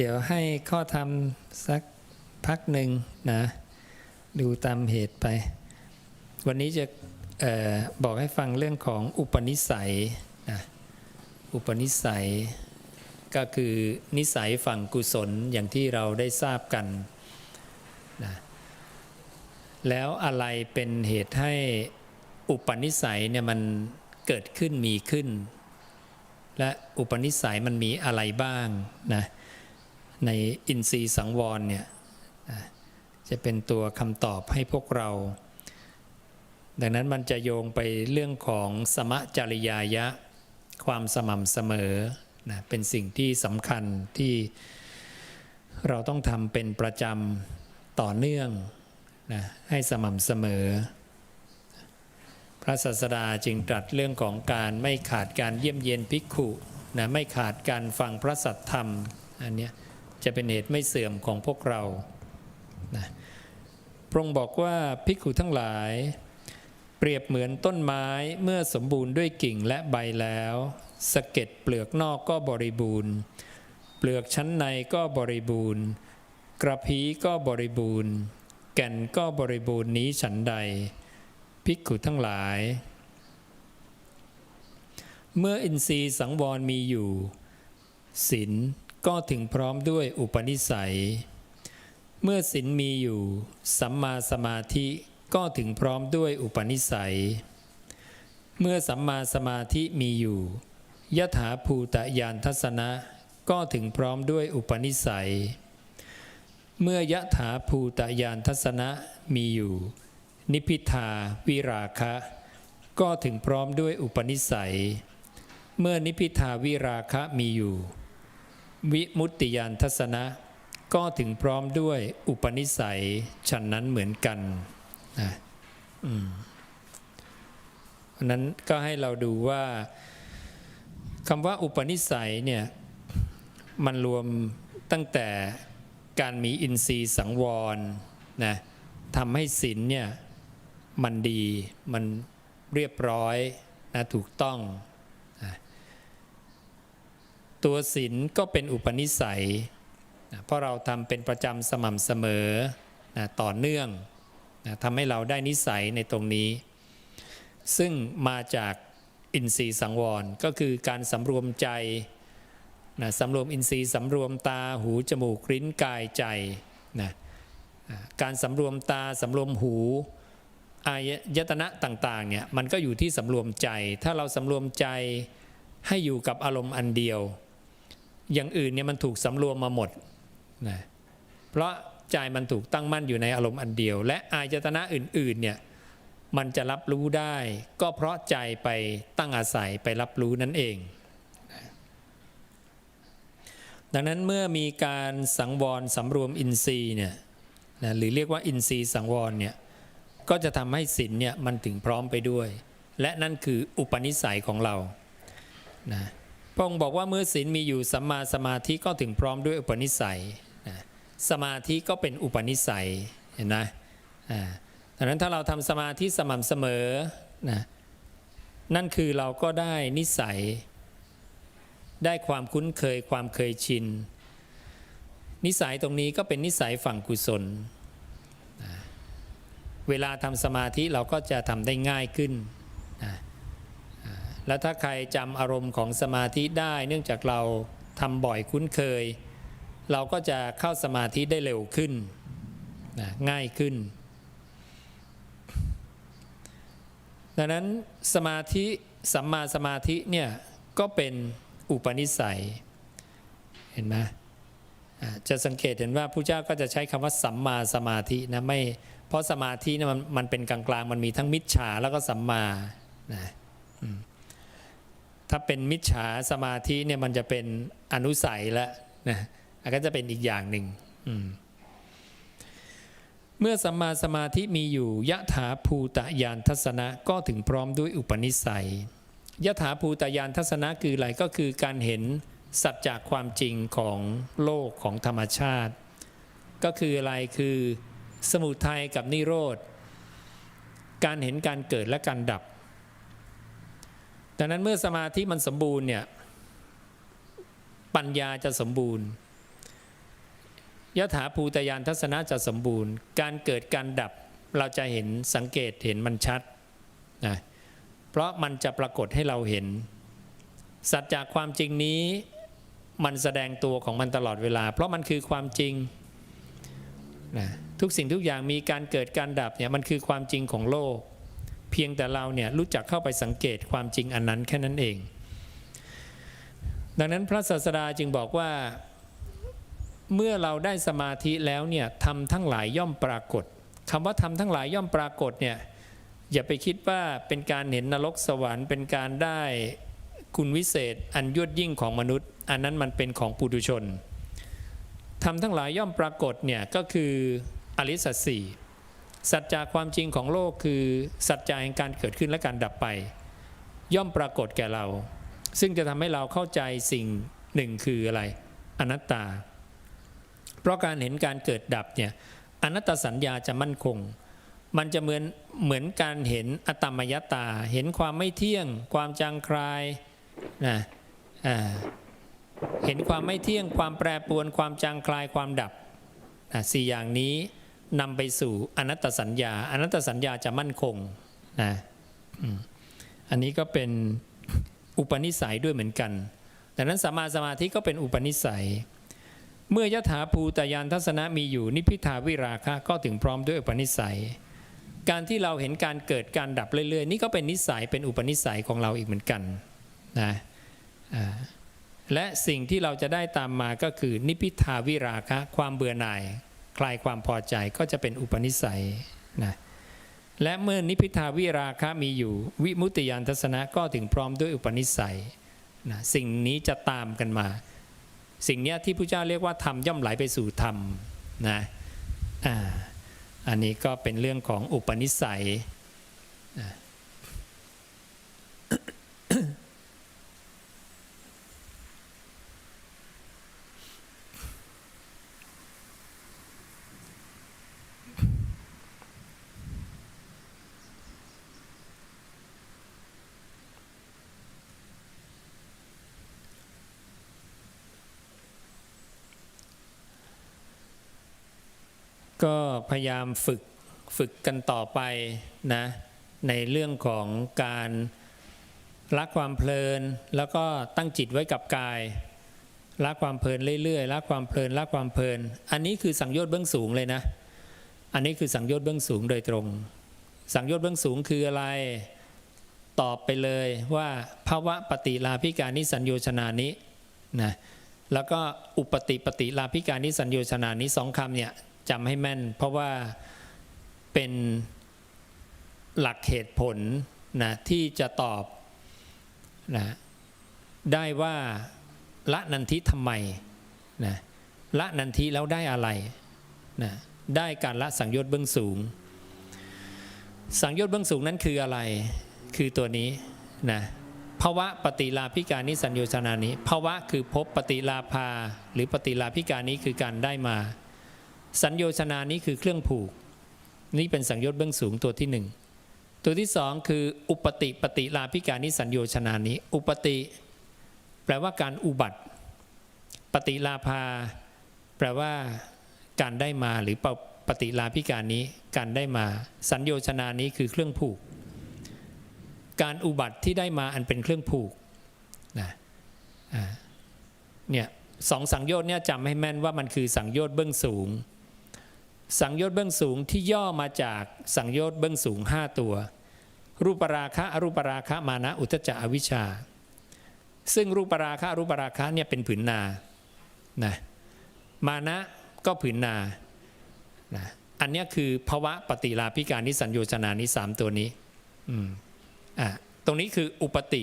เดี๋ยวให้ข้อธรรมสักพักหนึ่งนะ ดูตามเหตุไป วันนี้จะออบอกให้ฟังเรื่องของอุปนิสัยนะอุปนิสัยก็คือนิสัยฝั่งกุศลอย่างที่เราได้ทราบกันนะแล้วอะไรเป็นเหตุให้อุปนิสัยเนี่ยมันเกิดขึ้นมีขึ้น และอุปนิสัยมันมีอะไรบ้างนะ ในอินทรีย์สังวรเนี่ยจะเป็นตัวคำตอบให้พวกเรา ดังนั้นมันจะโยงไปเรื่องของสมจริยายะ ความสม่ำเสมอนะเป็นสิ่งที่สำคัญที่เราต้องทำเป็นประจำต่อเนื่องนะให้สม่ำเสมอ พระศาสดาจึงตรัสเรื่องของการไม่ขาดการเยี่ยมเยียนภิกขุนะไม่ขาดการฟังพระสัทธรรมอันเนี้ย จะเป็นเหตุไม่เสื่อมของพวกเรานะพระองค์บอกว่าภิกขุทั้งหลาย เปรียบเหมือนต้นไม้เมื่อสมบูรณ์ด้วยกิ่งและใบแล้วสะเก็ดเปลือกนอกก็บริบูรณ์ เปลือกชั้นในก็บริบูรณ์ กระพี้ก็บริบูรณ์ แก่นก็บริบูรณ์นี้ฉันใด ภิกขุทั้งหลาย เมื่ออินทรีย์สังวรมีอยู่ศีล ก็ถึงพร้อมด้วยอุปนิสัย เมื่อศีลมีอยู่ สัมมาสมาธิก็ถึงพร้อมด้วยอุปนิสัย เมื่อสัมมาสมาธิมีอยู่ยถาภูตยานทัศนะก็ถึงพร้อมด้วยอุปนิสัย เมื่อยถาภูตยานทัศนะมีอยู่ นิพิทาวิราคะ ก็ถึงพร้อมด้วยอุปนิสัย เมื่อนิพิทาวิราคะมีอยู่ วิมุตติยานทัศนะ ก็ถึงพร้อมด้วยอุปนิสัยฉันนั้นเหมือนกันนะนั้นก็ให้เราดูว่าคำว่าอุปนิสัยเนี่ยมันรวมตั้งแต่การมีอินทรีย์สังวรนะทำให้ศีลเนี่ยมันดีมันเรียบร้อยนะถูกต้อง ตัวศีลก็เป็นอุปนิสัยนะเพราะเราทำเป็นประจำสม่ำเสมอนะต่อเนื่องนะทำให้เราได้นิสัยในตรงนี้ ซึ่งมาจากอินทรีย์สังวรก็คือการสำรวมใจนะสำรวมอินทรีย์สำรวมตาหูจมูกลิ้นกายใจนะการสำรวมตาสำรวมหูอายตนะต่างๆเนี่ยมันก็อยู่ที่สำรวมใจ ถ้าเราสำรวมใจให้อยู่กับอารมณ์อันเดียว อย่างอื่นเนี่ยมันถูกสำรวมมาหมดนะเพราะใจมันถูกตั้งมั่นอยู่ในอารมณ์อันเดียว และอายตนะอื่นๆเนี่ยมันจะรับรู้ได้ ก็เพราะใจไปตั้งอาศัยไปรับรู้นั่นเอง ดังนั้นเมื่อมีการสังวรสำรวมอินทรีย์เนี่ยนะหรือเรียกว่าอินทรีย์สังวรเนี่ยก็จะทำให้ศีลเนี่ยมันถึงพร้อมไปด้วย และนั่นคืออุปนิสัยของเรานะ พระองค์บอกว่าเมื่อศีลมีอยู่สัมมาสมาธิก็ถึงพร้อมด้วยอุปนิสัยนะสมาธิก็เป็นอุปนิสัยเห็นไหมอ่าดังนั้นถ้าเราทำสมาธิสม่ำเสมอนะนั่นคือเราก็ได้นิสัย ได้ความคุ้นเคยความเคยชิน นิสัยตรงนี้ก็เป็นนิสัยฝั่งกุศลนะเวลาทำสมาธิเราก็จะทำได้ง่ายขึ้น แล้วถ้าใครจำอารมณ์ของสมาธิได้เนื่องจากเราทำบ่อยคุ้นเคย เราก็จะเข้าสมาธิได้เร็วขึ้นนะง่ายขึ้น ดังนั้นสมาธิสัมมาสมาธิเนี่ยก็เป็นอุปนิสัย เห็นไหมจะสังเกตเห็นว่าผู้เจ้าก็จะใช้คำว่าสัมมาสมาธินะไม่เพราะสมาธินะมันมันเป็นกลางๆ มันมีทั้งมิจฉาแล้วก็สัมมานะ ถ้าเป็นมิจฉาสมาธิเนี่ยมันจะเป็นอนุสัยแล้วนะก็จะเป็นอีกอย่างหนึ่งเมื่อสัมมาสมาธิมีอยู่ยะถาภูตยานทัศนะก็ถึงพร้อมด้วยอุปนิสัยยะถาภูตยานทัศนะคืออะไรก็คือการเห็นสัจจากความจริงของโลกของธรรมชาติ ก็คืออะไรคือสมุทัยกับนิโรธ การเห็นการเกิดและการดับ ดังนั้นเมื่อสมาธิมันสมบูรณ์เนี่ยปัญญาจะสมบูรณ์ยถาภูตยานทัศนะจะสมบูรณ์ การเกิดการดับเราจะเห็นสังเกตเห็นมันชัดนะเพราะมันจะปรากฏให้เราเห็น สัจจากความจริงนี้มันแสดงตัวของมันตลอดเวลา เพราะมันคือความจริงนะทุกสิ่งทุกอย่างมีการเกิดการดับเนี่ยมันคือความจริงของโลก พียงแต่เราเนี่ยรู้จักเข้าไปสังเกตความจริงอันนั้นแค่นั้นเอง ดังนั้นพระศาสดาจึงบอกว่า เมื่อเราได้สมาธิแล้วเนี่ยทำทั้งหลายย่อมปรากฏคำว่าทำทั้งหลายย่อมปรากฏเนี่ยอย่าไปคิดว่าเป็นการเห็นนรกสวรรค์เป็นการได้คุณวิเศษอันยวดยิ่งของมนุษย์ อันนั้นมันเป็นของปุถุชนทำทั้งหลายย่อมปรากฏเนี่ยก็คืออริสัตสี่ สัจจาความจริงของโลกคือสัจจะแห่งการเกิดขึ้นและการดับไป ย่อมปรากฏแก่เรา ซึ่งจะทำให้เราเข้าใจสิ่งหนึ่งคืออะไร อนัตตา เพราะการเห็นการเกิดดับเนี่ยอนัตตสัญญาจะมั่นคง มันจะเหมือนเหมือนการเห็นอตมยตา เห็นความไม่เที่ยง ความจางคลายนะอ่าเห็นความไม่เที่ยง ความแปรปรวน ความจางคลายความดับนะสี่อย่างนี้ นำไปสู่อนัตตสัญญา อนัตตสัญญาจะมั่นคงนะอันนี้ก็เป็นอุปนิสัยด้วยเหมือนกัน ดังนั้นสมมาสมาธิก็เป็นอุปนิสัย เมื่อยถาภูตยานทัศนะมีอยู่นิพิทาวิราคะก็ถึงพร้อมด้วยอุปนิสัย การที่เราเห็นการเกิดการดับเรื่อยๆ นี่ก็เป็นนิสัยเป็นอุปนิสัยของเราอีกเหมือนกันนะและสิ่งที่เราจะได้ตามมาก็คือนิพพิทาวิราคะความเบื่อหน่าย คลายความพอใจก็จะเป็นอุปนิสัยนะและเมื่อนิพพิทาวิราคะมีอยู่ วิมุตติยานทัศนะก็ถึงพร้อมด้วยอุปนิสัยนะสิ่งนี้จะตามกันมา สิ่งนี้ที่พระเจ้าเรียกว่าธรรมย่อมไหลไปสู่ธรรมนะอ่าอันนี้ก็เป็นเรื่องของอุปนิสัยนะ ก็พยายามฝึกฝึกกันต่อไปนะในเรื่องของการละความเพลิน แล้วก็ตั้งจิตไว้กับกายละความเพลินเรื่อยๆละความเพลินละความเพลิน อันนี้คือสังโยชน์เบื้องสูงเลยนะ อันนี้คือสังโยชน์เบื้องสูงโดยตรง สังโยชน์เบื้องสูงคืออะไร ตอบไปเลยว่าภาวะปฏิลาภิการนิสัญโยชนานินะแล้วก็อุปติปฏิลาภิการนิสัญโยชนานิสองคำเนี่ย จำให้แม่น เพราะว่าเป็นหลักเหตุผลนะที่จะตอบนะได้ว่าละนันทิทำไมนะละนันทิแล้วได้อะไรนะได้การละสังโยชน์เบื้องสูง สังโยชน์เบื้องสูงนั้นคืออะไร คือตัวนี้นะภาวะปฏิลาภิการนิสัญโยชนานี้ภาวะคือพบปฏิลาภา หรือปฏิลาภิการนี้คือการได้มา สัญโยชนานี้คือเครื่องผูก นี่เป็นสังโยชน์เบื้องสูงตัวที่หนึ่งตัวที่สองคืออุปติปฏิลาภิการนิสัญโยชนานี้ อุปติ แปลว่าการอุบัติ ปฏิลาภา แปลว่าการได้มาหรือปฏิลาภิการนี้การได้มา สัญโยชนานี้คือเครื่องผูก การอุบัติที่ได้มาอันเป็นเครื่องผูกนะเนี่ยสองสังโยชน์เนี่ยจำให้แม่นว่ามันคือสังโยชน์เบื้องสูง สังโยชน์เบื้องสูงที่ย่อมาจากสังโยชน์เบื้องสูง 5 ตัว รูปราคะอรูปราคะมานะอุทจจะอวิชชา ซึ่งรูปราคะอรูปราคะเนี่ยเป็นผืนนานะมานะก็ผืนนานะอันนี้คือภาวะปฏิลาภิการนิสัญโยชนานี้สามตัวนี้อืมอะตรงนี้คืออุปติ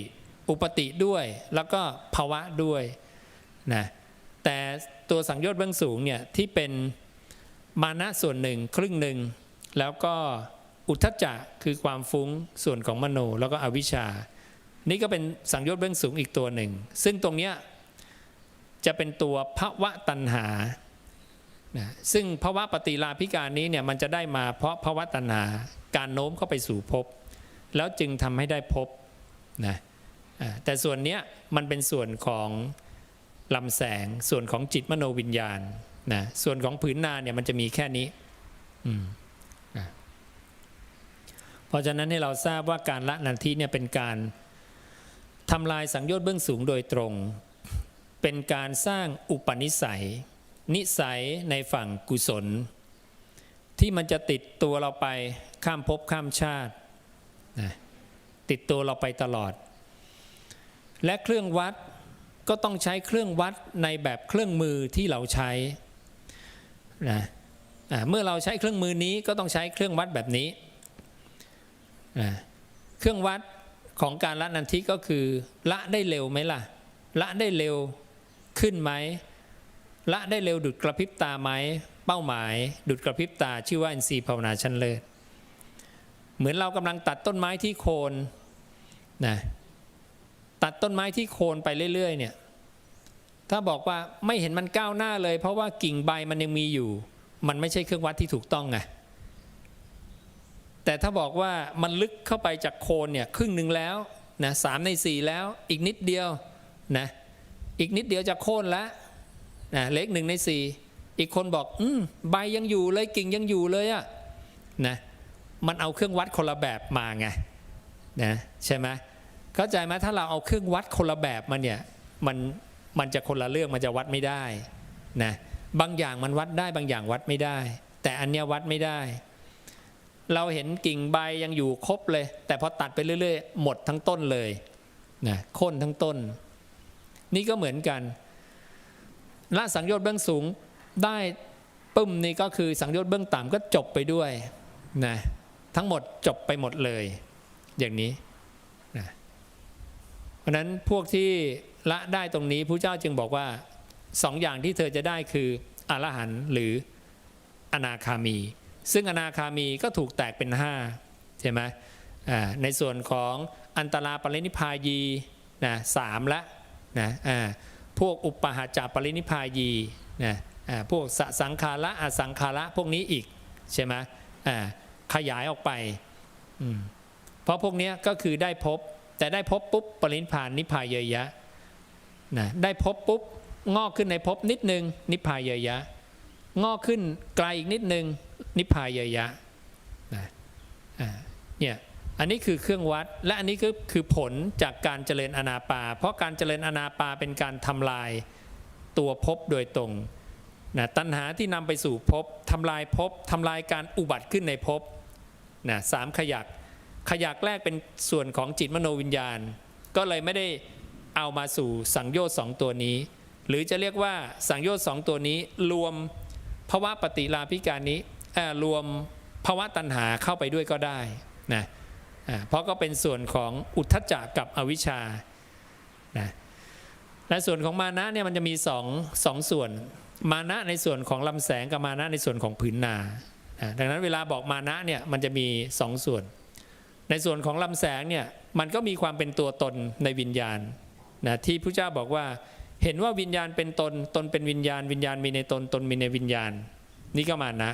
อุปติด้วยแล้วก็ภาวะด้วยนะแต่ตัวสังโยชน์เบื้องสูงเนี่ยที่เป็น มานะส่วนหนึ่งครึ่งหนึ่ง แล้วก็อุทธจักคือความฟุ้งส่วนของมโนแล้วก็อวิชชา นี่ก็เป็นสังโยชน์เบื้องสูงอีกตัวหนึ่ง ซึ่งตรงเนี้ยจะเป็นตัวภวะตัณหานะซึ่งภวะปฏิลาภิการนี้เนี่ยมันจะได้มาเพราะภวะตัณหาการโน้มเข้าไปสู่ภพแล้วจึงทำให้ได้พบนะแต่ส่วนเนี้ยมันเป็นส่วนของลำแสงส่วนของจิตมโนวิญญาณ นะส่วนของผืนนาเนี่ยมันจะมีแค่นี้อืมนะเพราะฉะนั้นให้เราทราบว่าการละนันทิเนี่ยเป็นการทำลายสังโยชน์เบื้องสูงโดยตรง เป็นการสร้างอุปนิสัย นิสัยในฝั่งกุศล ที่มันจะติดตัวเราไปข้ามภพข้ามชาตินะติดตัวเราไปตลอด และเครื่องวัดก็ต้องใช้เครื่องวัดในแบบเครื่องมือที่เราใช้ นะเมื่อเราใช้เครื่องมือนี้ก็ต้องใช้เครื่องวัดแบบนี้นะเครื่องวัดของการละนันทิก็คือละได้เร็วไหมล่ะ ละได้เร็วขึ้นไหมละได้เร็วดุดกระพริบตาไหมเป้าหมาย ดุดกระพริบตาชื่อว่าอินทรีย์ภาวนาชั้นเลิศเหมือนเรากำลังตัดต้นไม้ที่โคนนะตัดต้นไม้ที่โคนไปเรื่อยๆเนี่ย ถ้าบอกว่าไม่เห็นมันก้าวหน้าเลย เพราะว่ากิ่งใบมันยังมีอยู่ มันไม่ใช่เครื่องวัดที่ถูกต้องไงแต่ถ้าบอกว่ามันลึกเข้าไปจากโคนเนี่ยครึ่งหนึ่งแล้วนะสามในสี่แล้วอีกนิดเดียวนะอีกนิดเดียวจะโค่นแล้วนะเล็กหนึ่งในสี่อีกคนบอกอืมใบยังอยู่เลยกิ่งยังอยู่เลยอะนะมันเอาเครื่องวัดคนละแบบมาไงนะใช่ไหมเข้าใจไหมถ้าเราเอาเครื่องวัดคนละแบบมาเนี่ยมัน มันจะคนละเรื่องมันจะวัดไม่ได้นะบางอย่างมันวัดได้บางอย่างวัดไม่ได้ แต่อันเนี้ยวัดไม่ได้ เราเห็นกิ่งใบยังอยู่ครบเลย แต่พอตัดไปเรื่อยๆ หมดทั้งต้นเลยนะโค่นทั้งต้น นี่ก็เหมือนกันละสังโยชน์เบื้องสูงได้ปึ้มนี่ก็คือสังโยชน์เบื้องต่ำก็จบไปด้วยนะทั้งหมดจบไปหมดเลย อย่างนี้นะเพราะนั้นพวกที่ ละได้ตรงนี้พระเจ้าจึงบอกว่าสองอย่างที่เธอจะได้คืออรหันต์หรืออนาคามี ซึ่งอนาคามีก็ถูกแตกเป็นห้าใช่ไหมในส่วนของอันตราปรินิพายีนะสามละนะพวกอุปหาจาปรินิพายีนะพวกสสังขาระอสังขาระพวกนี้อีกใช่ไหมขยายออกไป เพราะพวกนี้ก็คือได้พบแต่ได้พบปุ๊บปรินิพานนิพพายเยยะ นะได้พบปุ๊บงอกขึ้นในพบนิดนึง นิพพายเยยะ งอกขึ้นไกลอีกนิดนึง นิพพายเยยะนะเนี่ยอันนี้คือเครื่องวัดและอันนี้ก็คือผลจากการเจริญอนาปา เพราะการเจริญอนาปาเป็นการทำลายตัวภพโดยตรงนะตัณหาที่นำไปสู่ภพทำลายภพทำลายการอุบัติขึ้นในภพนะสามขยักขยักแรกเป็นส่วนของจิตมโนวิญญาณ ก็เลยไม่ได้ เอามาสู่สังโยชน์สองตัวนี้ หรือจะเรียกว่าสังโยชน์สองตัวนี้รวมภาวะปฏิลาภิการนี้รวมภาวะตัณหาเข้าไปด้วยก็ได้นะเพราะก็เป็นส่วนของอุทธัจจะกับอวิชชานะและส่วนของมานะเนี่ยมันจะมีสองสองส่วน มานะในส่วนของลำแสงกับมานะในส่วนของผืนนานะดังนั้นเวลาบอกมานะเนี่ยมันจะมีสองส่วน ในส่วนของลำแสงเนี่ยมันก็มีความเป็นตัวตนในวิญญาณ นะที่พระเจ้าบอกว่าเห็นว่าวิญญาณเป็นตน ตนเป็นวิญญาณ วิญญาณมีในตน ตนมีในวิญญาณ นี่ก็มานะ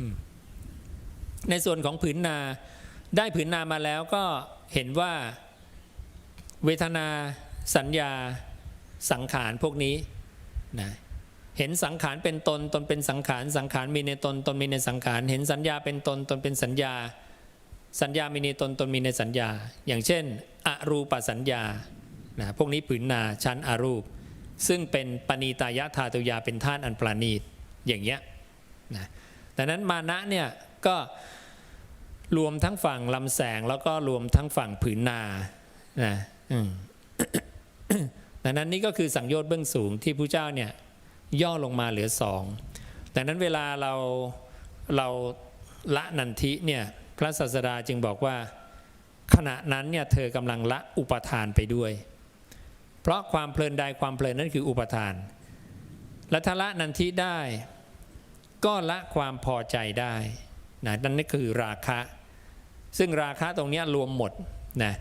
อืมในส่วนของผืนนาได้ผืนนามาแล้วก็เห็นว่าเวทนา สัญญาสังขารพวกนี้นะเห็นสังขารเป็นตน ตนเป็นสังขาร สังขารมีในตน ตนมีในสังขาร เห็นสัญญาเป็นตน ตนเป็นสัญญา สัญญามีในตน ตนมีในสัญญา อย่างเช่น อรูปสัญญา นะพวกนี้ผืนนาชั้นอารูป ซึ่งเป็นปณีตายะธาตุยาเป็นธาตุอันปราณีตอย่างเงี้ยนะดังนั้นมานะเนี่ยก็รวมทั้งฝั่งลำแสงแล้วก็รวมทั้งฝั่งผืนนานะดังนั้นนี่ก็คือสังโยชน์เบื้องสูงที่พระเจ้าเนี่ยย่อลงมาเหลือสองดังนั้นเวลาเราเราละนันทิเนี่ยพระศาสดาจึงบอกว่าขณะนั้นเนี่ยเธอกำลังละอุปทานไปด้วย เพราะความเพลินใดความเพลินนั่นคืออุปทาน และถ้าละนันทิได้ ก็ละความพอใจได้นะนั่นนี่คือราคะ ซึ่งราคะตรงนี้รวมหมดนะ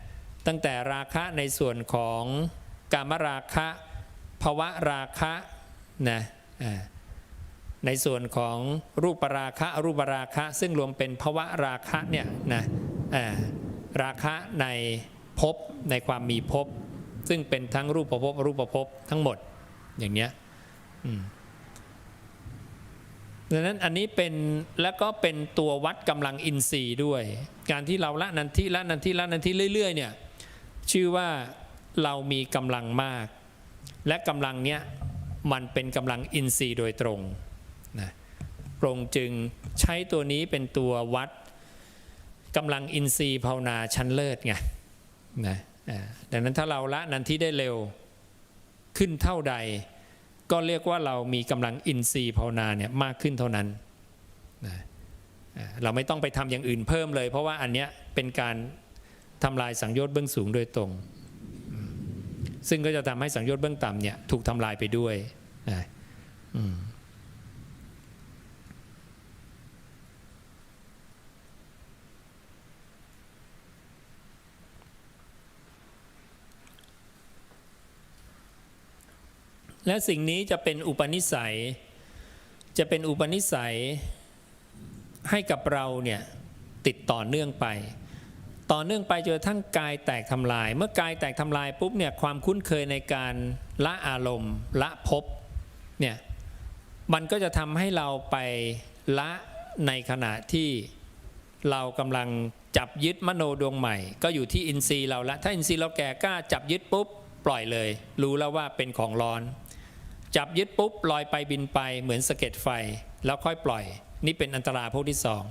ตั้งแต่ราคะในส่วนของกามราคะภวะราคะนะอ่าในส่วนของรูปราคะรูปราคะ ซึ่งรวมเป็นภวะราคะเนี่ยนะราคะในภพในความมีภพ ซึ่งเป็นทั้งรูปภพรูปภพทั้งหมดอย่างเนี้ยดังนั้นอันนี้เป็นแล้วก็เป็นตัววัดกำลังอินทรีย์ด้วย การที่เราละนันทิละนันทิละนันทิเรื่อยๆเนี่ยชื่อว่าเรามีกำลังมาก และกำลังเนี้ยมันเป็นกำลังอินทรีย์โดยตรงนะพระองค์จึงใช้ตัวนี้เป็นตัววัดกำลังอินทรีย์ภาวนาชั้นเลิศไงนะ ดังนั้นถ้าเราละนันทิได้เร็วขึ้นเท่าใด ก็เรียกว่าเรามีกำลังอินทรีย์ภาวนาเนี่ยมากขึ้นเท่านั้นนะเราไม่ต้องไปทำอย่างอื่นเพิ่มเลย เพราะว่าอันเนี้ยเป็นการทำลายสังโยชน์เบื้องสูงโดยตรง ซึ่งก็จะทำให้สังโยชน์เบื้องต่ำเนี่ยถูกทำลายไปด้วยนะ และสิ่งนี้จะเป็นอุปนิสัย จะเป็นอุปนิสัยให้กับเราเนี่ยติดต่อเนื่องไป ต่อเนื่องไปจนกระทั่งกายแตกทำลาย เมื่อกายแตกทำลายปุ๊บเนี่ยความคุ้นเคยในการละอารมณ์ ละภพเนี่ยมันก็จะทำให้เราไปละในขณะที่เรากำลังจับยึดมโนดวงใหม่ ก็อยู่ที่อินทรีย์เราละถ้าอินทรีย์เราแก่กล้าจับยึดปุ๊บปล่อยเลย รู้แล้วว่าเป็นของร้อน จับยึดปุ๊บลอยไปบินไปเหมือนสะเก็ดไฟ แล้วค่อยปล่อย นี่เป็นอันตรายพวกที่สอง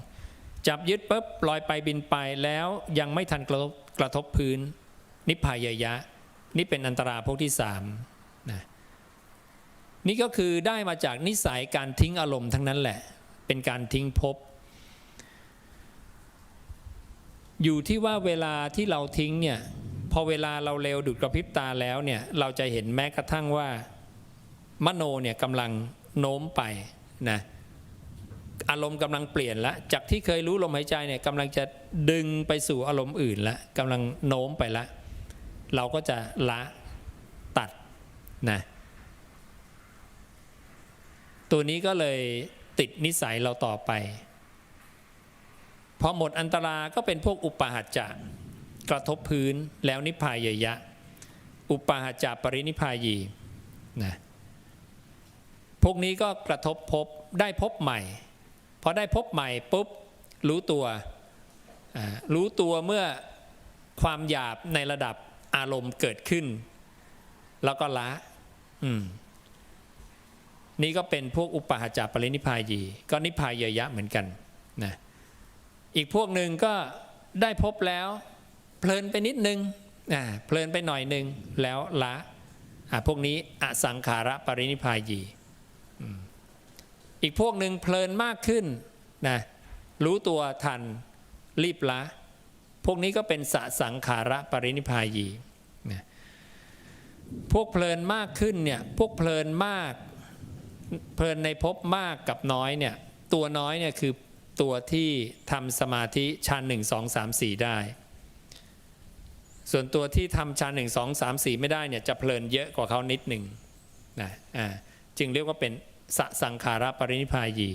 จับยึดปุ๊บลอยไปบินไปแล้วยังไม่ทันกระทบกระทบพื้น นิพพายยะ นี่เป็นอันตรายพวกที่สามนะนี่ก็คือได้มาจากนิสัยการทิ้งอารมณ์ทั้งนั้นแหละ เป็นการทิ้งภพอยู่ที่ว่าเวลาที่เราทิ้งเนี่ยพอเวลาเราเร็วดุดกระพริบตาแล้วเนี่ยเราจะเห็นแม้กระทั่งว่า มโนเนี่ยกำลังโน้มไปนะอารมณ์กำลังเปลี่ยนละจากที่เคยรู้ลมหายใจเนี่ยกำลังจะดึงไปสู่อารมณ์อื่นละกำลังโน้มไปละ เราก็จะละตัดนะตัวนี้ก็เลยติดนิสัยเราต่อไป พอหมดอันตราก็เป็นพวกอุปาหัจจะกระทบพื้นแล้วนิพพายยะ อุปาหัจจะปรินิพพายีนะ พวกนี้ก็กระทบพบได้พบใหม่พอได้พบใหม่ปุ๊บรู้ตัว รู้ตัวเมื่อความหยาบในระดับอารมณ์เกิดขึ้น แล้วก็ละนี่ก็เป็นพวกอุปหจจาปรินิพายี ก็นิพายยยะเหมือนกันนะอีกพวกหนึ่งก็ได้พบแล้ว เพลินไปนิดนึงเพลินไปหน่อยนึงแล้วละอ่าพวกนี้อสังขาระปรินิพายี อีกพวกหนึ่งเพลินมากขึ้นนะรู้ตัวทันรีบละ พวกนี้ก็เป็นสสังขาระปรินิพพายีนะพวกเพลินมากขึ้นเนี่ยพวกเพลินมาก เพลินในภพมากกับน้อยเนี่ยตัวน้อยเนี่ยคือตัวที่ทำสมาธิชั้นหนึ่งสองสามสี่ได้ ส่วนตัวที่ทำชั้นหนึ่งสองสามสี่ไม่ได้เนี่ยจะเพลินเยอะกว่าเขานิดหนึ่งนะอ่าจึงเรียกว่าเป็น สสังขารปรินิพพายี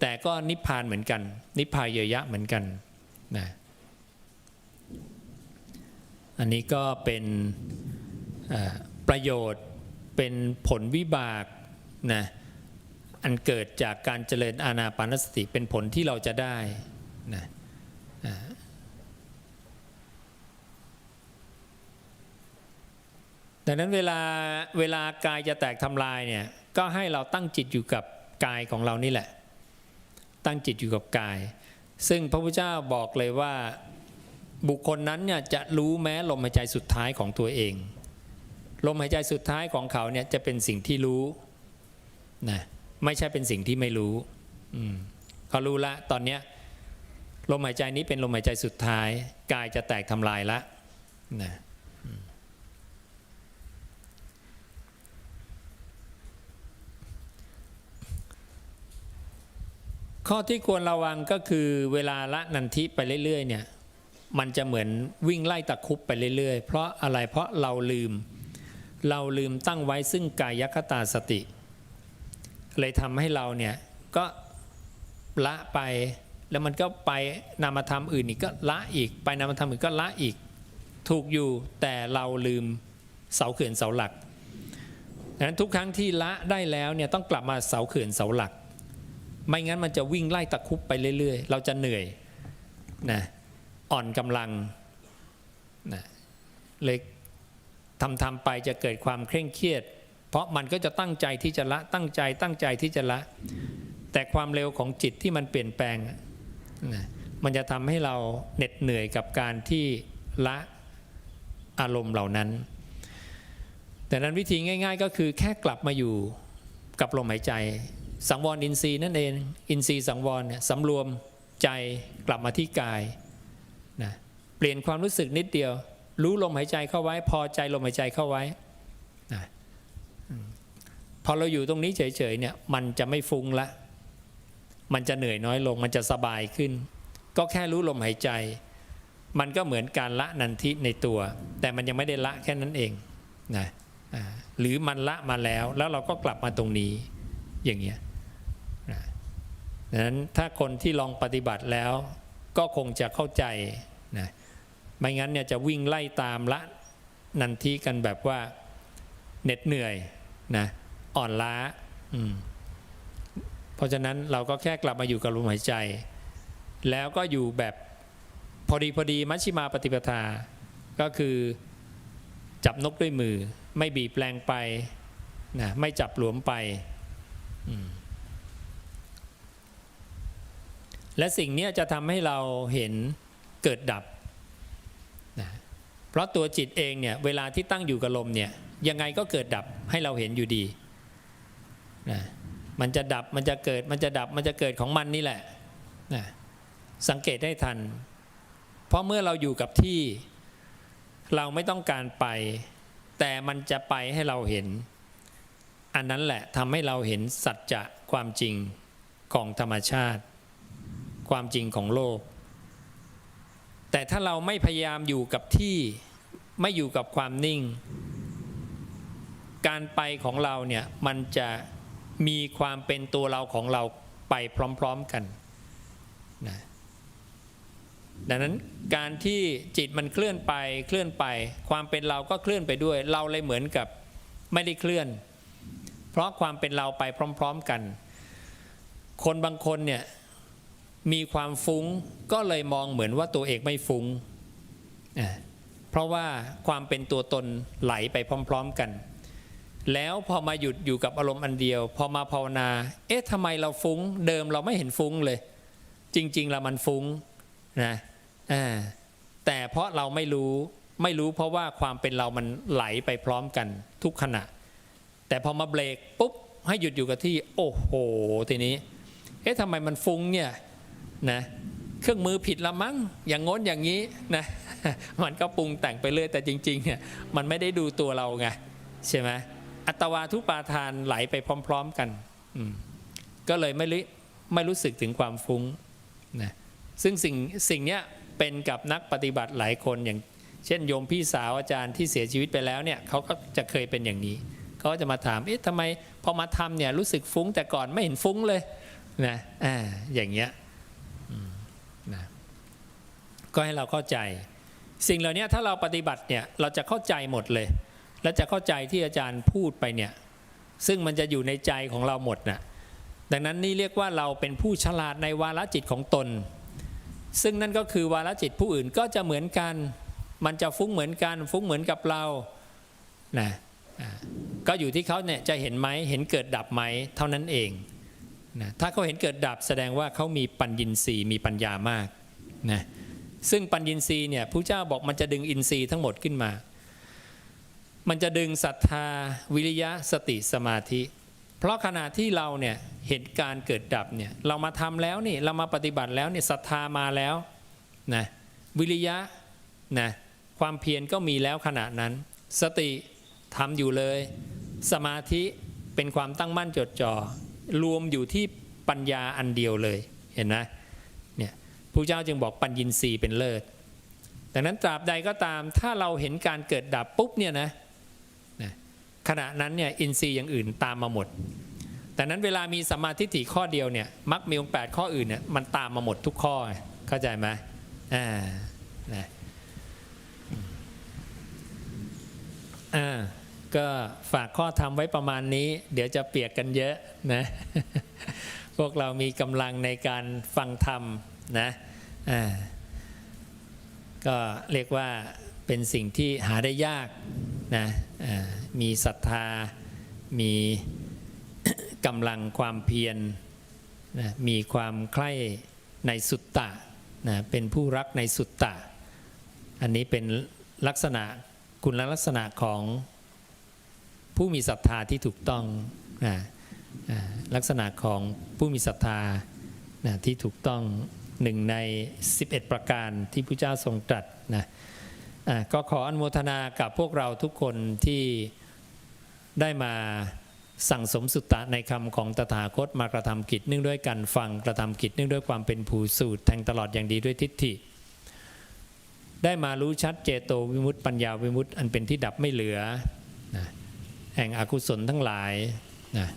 แต่ก็นิพพานเหมือนกัน นิพพายยะเหมือนกันนะอันนี้ก็เป็นประโยชน์เป็นผลวิบากนะอันเกิดจากการเจริญอาณาปานสติเป็นผลที่เราจะได้นะ ดังนั้นเวลาเวลากายจะแตกทำลายเนี่ยก็ให้เราตั้งจิตอยู่กับกายของเรานี่แหละ ตั้งจิตอยู่กับกาย ซึ่งพระพุทธเจ้าบอกเลยว่าบุคคลนั้นเนี่ยจะรู้แม้ลมหายใจสุดท้ายของตัวเอง ลมหายใจสุดท้ายของเขาเนี่ยจะเป็นสิ่งที่รู้นะไม่ใช่เป็นสิ่งที่ไม่รู้เขารู้ละตอนเนี้ยลมหายใจนี้เป็นลมหายใจสุดท้าย กายจะแตกทำลายละนะ ข้อที่ควรระวังก็คือเวลาละนันทิไปเรื่อยๆเนี่ยมันจะเหมือนวิ่งไล่ตะคุบไปเรื่อยๆ เพราะอะไรเพราะเราลืม เราลืมตั้งไว้ซึ่งกายคตาสติ เลยทำให้เราเนี่ยก็ละไปแล้วมันก็ไปนามธรรมอื่นอีกก็ละอีก ไปนามธรรมอื่นก็ละอีก ถูกอยู่แต่เราลืมเสาเขื่อนเสาหลักดังนั้นทุกครั้งที่ละได้แล้วเนี่ยต้องกลับมาเสาเขื่อนเสาหลัก ไม่งั้นมันจะวิ่งไล่ตะคุบไปเรื่อยๆ เราจะเหนื่อยนะอ่อนกำลังนะเลยทำทำไปจะเกิดความเคร่งเครียด เพราะมันก็จะตั้งใจที่จะละตั้งใจตั้งใจที่จะละ แต่ความเร็วของจิตที่มันเปลี่ยนแปลงนะมันจะทำให้เราเหน็ดเหนื่อยกับการที่ละอารมณ์เหล่านั้น แต่นั้นวิธีง่าย ๆ ก็คือแค่กลับมาอยู่กับลมหายใจ สังวรอินทรีย์นั่นเอง อินทรีย์สังวรเนี่ยสำรวมใจกลับมาที่กายนะเปลี่ยนความรู้สึกนิดเดียว รู้ลมหายใจเข้าไว้ พอใจลมหายใจเข้าไว้นะพอเราอยู่ตรงนี้เฉยๆเนี่ยมันจะไม่ฟุ้งละ มันจะเหนื่อยน้อยลง มันจะสบายขึ้น ก็แค่รู้ลมหายใจ มันก็เหมือนการละนันทิในตัว แต่มันยังไม่ได้ละแค่นั้นเองนะหรือมันละมาแล้วแล้วเราก็กลับมาตรงนี้ อย่างเงี้ยนะดังนั้นถ้าคนที่ลองปฏิบัติแล้วก็คงจะเข้าใจนะไม่งั้นเนี่ยจะวิ่งไล่ตามละนันทิกันแบบว่าเหน็ดเหนื่อยนะอ่อนล้าเพราะฉะนั้นเราก็แค่กลับมาอยู่กับลมหายใจ แล้วก็อยู่แบบพอดีพอดีมัชฌิมาปฏิปทา ก็คือจับนกด้วยมือ ไม่บีบแรงไปนะไม่จับหลวมไป และสิ่งนี้จะทำให้เราเห็นเกิดดับนะเพราะตัวจิตเองเนี่ยเวลาที่ตั้งอยู่กับลมเนี่ยยังไงก็เกิดดับให้เราเห็นอยู่ดีนะมันจะดับมันจะเกิดมันจะดับมันจะเกิดของมันนี่แหละนะสังเกตให้ทัน เพราะเมื่อเราอยู่กับที่เราไม่ต้องการไป แต่มันจะไปให้เราเห็น อันนั้นแหละทำให้เราเห็นสัจจะความจริงของธรรมชาติ ความจริงของโลก แต่ถ้าเราไม่พยายามอยู่กับที่ไม่อยู่กับความนิ่ง การไปของเราเนี่ยมันจะมีความเป็นตัวเราของเราไปพร้อมๆกันนะดังนั้นการที่จิตมันเคลื่อนไปเคลื่อนไป ความเป็นเราก็เคลื่อนไปด้วย เราเลยเหมือนกับไม่ได้เคลื่อน เพราะความเป็นเราไปพร้อม ๆกัน คนบางคนเนี่ยมีความฟุ้งก็เลยมองเหมือนว่าตัวเองไม่ฟุ้ง เพราะว่าความเป็นตัวตนไหลไปพร้อม ๆกัน แล้วพอมาหยุดอยู่กับอารมณ์อันเดียว พอมาภาวนา เอ๊ะทำไมเราฟุ้ง เดิมเราไม่เห็นฟุ้งเลย จริงๆแล้วมันฟุ้งนะแต่เพราะเราไม่รู้ไม่รู้เพราะว่าความเป็นเรามันไหลไปพร้อมกันทุกขณะ แต่พอมาเบรกปุ๊บให้หยุดอยู่กับที่ โอ้โหทีนี้ เอ๊ะทำไมมันฟุ้งเนี่ยนะเครื่องมือผิดละมั้งอย่างง้นอย่างนี้นะมันก็ปรุงแต่งไปเรื่อยแต่จริงๆเนี่ยมันไม่ได้ดูตัวเราไงใช่ไหมอัตวาทุปาทานไหลไปพร้อม ๆกันอืมก็เลยไม่รู้ไม่รู้สึกถึงความฟุ้งนะซึ่งสิ่งสิ่งเนี้ยเป็นกับนักปฏิบัติหลายคนอย่าง เช่นโยมพี่สาวอาจารย์ที่เสียชีวิตไปแล้วเนี่ยเขาก็จะเคยเป็นอย่างนี้ เขาจะมาถาม เอ๊ะทำไมพอมาทำเนี่ยรู้สึกฟุ้งแต่ก่อนไม่เห็นฟุ้งเลยนะอ่าอย่างเงี้ยนะก็ให้เราเข้าใจ สิ่งเหล่านี้ถ้าเราปฏิบัติเนี่ยเราจะเข้าใจหมดเลย และจะเข้าใจที่อาจารย์พูดไปเนี่ย ซึ่งมันจะอยู่ในใจของเราหมดนะ่ะดังนั้นนี่เรียกว่าเราเป็นผู้ฉลาดในวาลจิตของตน ซึ่งนั่นก็คือวาลจิตผู้อื่นก็จะเหมือนกัน มันจะฟุ้งเหมือนกัน ฟุ้งเหมือนกับเรานะ ก็อยู่ที่เขาเนี่ยจะเห็นไหมเห็นเกิดดับไหมเท่านั้นเองนะถ้าเขาเห็นเกิดดับแสดงว่าเขามีปัญญินทรีย์มีปัญญามากนะซึ่งปัญญินทรีย์เนี่ยพระเจ้าบอกมันจะดึงอินทรีย์ทั้งหมดขึ้นมา มันจะดึงศรัทธาวิริยะสติสมาธิ เพราะขณะที่เราเนี่ยเห็นการเกิดดับเนี่ยเรามาทำแล้วนี่เรามาปฏิบัติแล้วเนี่ยศรัทธามาแล้วนะวิริยะนะความเพียรก็มีแล้วขณะนั้น สติ ทำอยู่เลย สมาธิเป็นความตั้งมั่นจดจ่อรวมอยู่ที่ปัญญาอันเดียวเลยเห็นไหมเนี่ยพระเจ้าจึงบอกปัญญินทรีย์เป็นเลิศดังนั้นตราบใดก็ตามถ้าเราเห็นการเกิดดับปุ๊บเนี่ยนะขณะนั้นเนี่ยอินทรีย์อย่างอื่นตามมาหมด แต่นั้นเวลามีสมมาธิฏฐิข้อเดียวเนี่ยมักมีองค์แปดข้ออื่นเนี่ยมันตามมาหมดทุกข้อเข้าใจไหมอ่านะอ่า ก็ฝากข้อธรรมไว้ประมาณนี้ เดี๋ยวจะเปียกกันเยอะนะ พวกเรามีกำลังในการฟังธรรมนะก็เรียกว่าเป็นสิ่งที่หาได้ยากนะมีศรัทธา มีกำลังความเพียรนะมีความใคร่ในสุตตะนะเป็นผู้รักในสุตตะ อันนี้เป็นลักษณะคุณลักษณะของ ผู้มีศรัทธาที่ถูกต้องนะลักษณะของผู้มีศรัทธานะที่ถูกต้องหนึ่งใน 11 ประการที่พระเจ้าทรงตรัสนะก็ขออนุโมทนากับพวกเราทุกคนที่ได้มาสั่งสมสุตตะในคำของตถาคตมากระทำกิจเนื่องด้วยการฟังกระทำกิจเนื่องด้วยความเป็นผู้สูตรแทงตลอดอย่างดีด้วยทิฏฐิ ได้มารู้ชัดเจโตวิมุตติปัญญาวิมุตติอันเป็นที่ดับไม่เหลือ แห่งอกุศลทั้งหลายนะ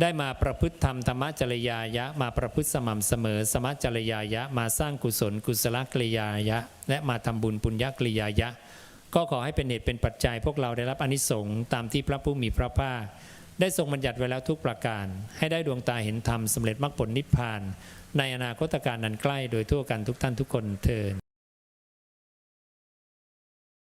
ได้มาประพฤติธรรมธรรมจริยายะ มาประพฤติสม่ำเสมอ สมจริยายะ มาสร้างกุศลกุศลกริยายะ และมาทำบุญปุญญกริยายะ ก็ขอให้เป็นเหตุเป็นปัจจัย พวกเราได้รับอนิสงส์ตามที่พระผู้มีพระภาคได้ทรงบัญญัติไว้แล้วทุกประการ ให้ได้ดวงตาเห็นธรรมสำเร็จมรรคผลนิพพาน ในอนาคตการนั้นใกล้โดยทั่วกันทุกท่านทุกคนเทิน